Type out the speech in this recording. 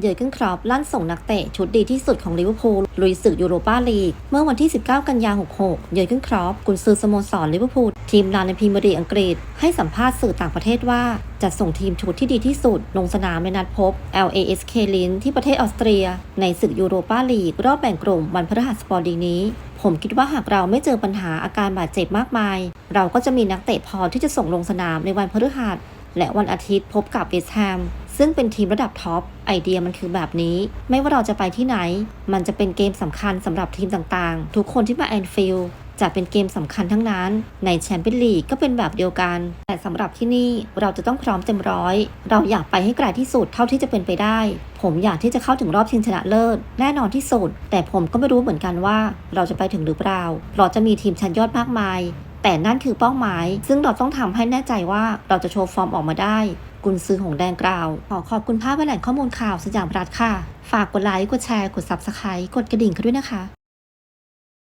เยอร์เกนครอปลั่นส่งนักเตะชุดดีที่สุดของลิเวอร์พูลลุยศึกยูโรปาลีก เมื่อวันที่ 19 กันยายน 66 เยอร์เกนครอปกุนซือสโมสรลิเวอร์พูลทีมลานในพรีเมียร์ลีกอังกฤษ ให้สัมภาษณ์สื่อต่างประเทศว่าจะส่งทีมชุดที่ดีที่สุด ลงสนามในนัดพบ LASK ลินที่ประเทศออสเตรีย ในศึกยูโรปาลีก รอบแบ่งกลุ่มวันพฤหัสบดีนี้ ผมคิดว่าหากเราไม่เจอปัญหาอาการบาดเจ็บมากมาย เราก็จะมีนักเตะพอที่จะส่งลงสนามในวันพฤหัส และวันอาทิตย์พบกับเวสต์แฮมซึ่งเป็นทีมระดับท็อปไอเดียมันคือแบบนี้ ไม่ว่าเราจะไปที่ไหน มันจะเป็นเกมสำคัญสำหรับทีมต่างๆ ทุกคนที่มาแอนฟิลด์จะเป็นเกมสำคัญทั้งนั้น ในแชมเปี้ยนลีกก็เป็นแบบเดียวกัน แต่สำหรับที่นี่เราจะต้องพร้อมเต็มร้อย เราอยากไปให้ไกลที่สุดเท่าที่จะเป็นไปได้ ผมอยากที่จะเข้าถึงรอบชิงชนะเลิศ แน่นอนที่สุด แต่ผมก็ไม่รู้เหมือนกันว่าเราจะไปถึงหรือเปล่า เราจะมีทีมชั้นยอดมากมาย แต่นั่นคือเป้าหมาย ซึ่งเราต้องทำให้แน่ใจว่าเราจะโชว์ฟอร์มออกมาได้ กุนซือของแดงกล่าว ขอขอบคุณภาพและแหล่งข้อมูลข่าวสยามรัฐค่ะ ฝากกดไลค์ กดแชร์ กด Subscribe กดกระดิ่งกันด้วยนะคะ